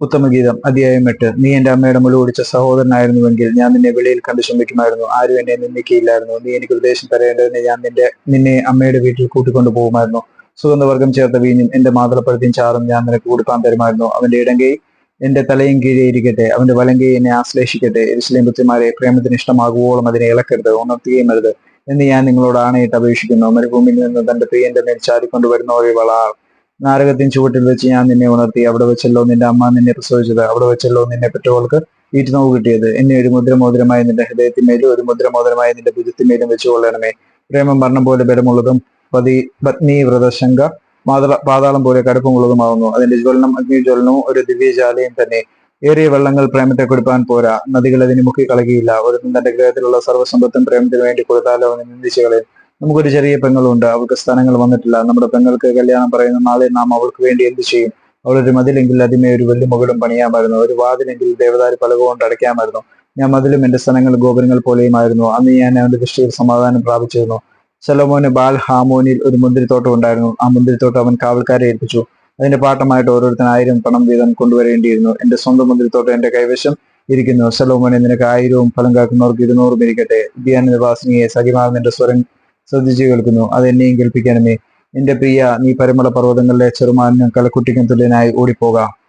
ഉത്തമഗീതം അധ്യായം എട്ട്. നീ എന്റെ അമ്മയുടെ മുല കുടിച്ച സഹോദരനായിരുന്നുവെങ്കിൽ ഞാൻ നിന്നെ വെളിയിൽ കണ്ടു ശമിക്കുമായിരുന്നു ആരും എന്നെ നിന്ദിക്കയില്ലായിരുന്നു. നീ എനിക്ക് ഉദ്ദേശം തരേണ്ടതിന് ഞാൻ നിന്റെ നിന്നെ അമ്മയുടെ വീട്ടിൽ കൂട്ടിക്കൊണ്ടു പോകുമായിരുന്നു. സുഗന്ധവർഗം ചേർത്ത വീഞ്ഞും എന്റെ മാതളപ്പഴത്തിൻ ചാറും ഞാൻ നിനക്ക് കൊടുക്കാൻ തരുമായിരുന്നു. അവന്റെ ഇടങ്കൈ എന്റെ തലയും കീഴേ ഇരിക്കട്ടെ. അവന്റെ വലങ്കൈ എന്നെ ആശ്ലേഷിക്കട്ടെ. എരിശിലേം ബുദ്ധിമാരെ പ്രേമത്തിന് ഇഷ്ടമാകുവോളം അതിനെ ഇളക്കരുത്. ഉണർത്തുകയും എന്ന് ഞാൻ നിങ്ങളോട് ആണയിട്ട് അപേക്ഷിക്കുന്നു. മരുഭൂമിയിൽ നിന്ന് തന്റെ പ്രിയന്റെ മേൽ ചാടിക്കൊണ്ടുവരുന്നവരെ വളാർ നാരകത്തിൻ ചുവട്ടിൽ വെച്ച് ഞാൻ നിന്നെ ഉണർത്തി. അവിടെ വെച്ചല്ലോ നിന്റെ അമ്മ നിന്നെ പ്രസവിച്ചത്. അവിടെ വെച്ചല്ലോ നിന്നെ പെറ്റവൾക്ക് ഈറ്റുനോവ് കിട്ടിയത്. എന്നെ ഒരു മുദ്രമോതിരമായി നിന്റെ ഹൃദയത്തിന്മേലും ഒരു മുദ്രമോതിരമായി നിന്റെ ഭുജത്തിന്മേലും വെച്ചുകൊള്ളണമേ. പ്രേമം മരണം പോലെ ബലമുള്ളതും പതി പത്നി വ്രതശങ്ക മാതള പാതാളം പോലെ കടുപ്പമുള്ളതുമാകുന്നു അതിന്റെ ജ്വലനം അഗ്നിജ്വലനവും ഒരു ദിവ്യജാലയും തന്നെ. ഏറിയ വെള്ളങ്ങൾ പ്രേമത്തെ കൊടുപ്പാൻ പോരാ. നദികൾ അതിന് മുക്കി കളകിയില്ല ഒരു തന്റെ ഗ്രഹത്തിലുള്ള സർവസമ്പത്തും പ്രേമത്തിന് വേണ്ടി കൊടുത്താലോ നിന്ദിച്ചുകളെ. നമുക്കൊരു ചെറിയ പെങ്ങളുണ്ട്. അവൾക്ക് സ്ഥാനങ്ങൾ വന്നിട്ടില്ല. നമ്മുടെ പെങ്ങൾക്ക് കല്യാണം പറയുന്ന നാളെ നാം അവൾക്ക് വേണ്ടി എന്ത് ചെയ്യും? അവളൊരു മതിലെങ്കിൽ അതിമേ ഒരു വലിയ മുകളും പണിയാമായിരുന്നു. ഒരു വാതിലെങ്കിൽ ദേവതാര് പലക കൊണ്ട് അടയ്ക്കാമായിരുന്നു. ഞാൻ മതിലും എന്റെ സ്ഥലങ്ങൾ ഗോപുരങ്ങൾ പോലെയുമായിരുന്നു. അന്ന് ഞാൻ അവന്റെ ദൃഷ്ടിയിൽ സമാധാനം പ്രാപിച്ചിരുന്നു. സലോമോന് ബാൽ ഹാമോനിൽ ഒരു മുന്തിരിത്തോട്ടം ഉണ്ടായിരുന്നു. ആ മുന്തിരിത്തോട്ടം അവൻ കാവൽക്കാരെ ഏൽപ്പിച്ചു. അതിന്റെ പാട്ടമായിട്ട് ഓരോരുത്തർ ആയിരം പണം വീതം കൊണ്ടുവരേണ്ടിയിരുന്നു. എന്റെ സ്വന്തം മുന്തിരിത്തോട്ടം എന്റെ കൈവശം ഇരിക്കുന്നു. സലോമോനെ നിനക്ക് ആയിരവും ഫലം കാക്കുന്നവർക്ക് ഇരുന്നൂറും ഇരിക്കട്ടെ. ധ്യാന നിവാസിനിയെ സഖിമാർ നിന്റെ സ്വരം ശ്രദ്ധിച്ചു കേൾക്കുന്നു. അത് എന്നെയും കേൾപ്പിക്കണമേ. എന്റെ പ്രിയ നീ പരിമള പർവതങ്ങളിലെ ചെറുമാനും കലക്കുട്ടിക്കും തുല്യനായി ഓടിപ്പോകാം.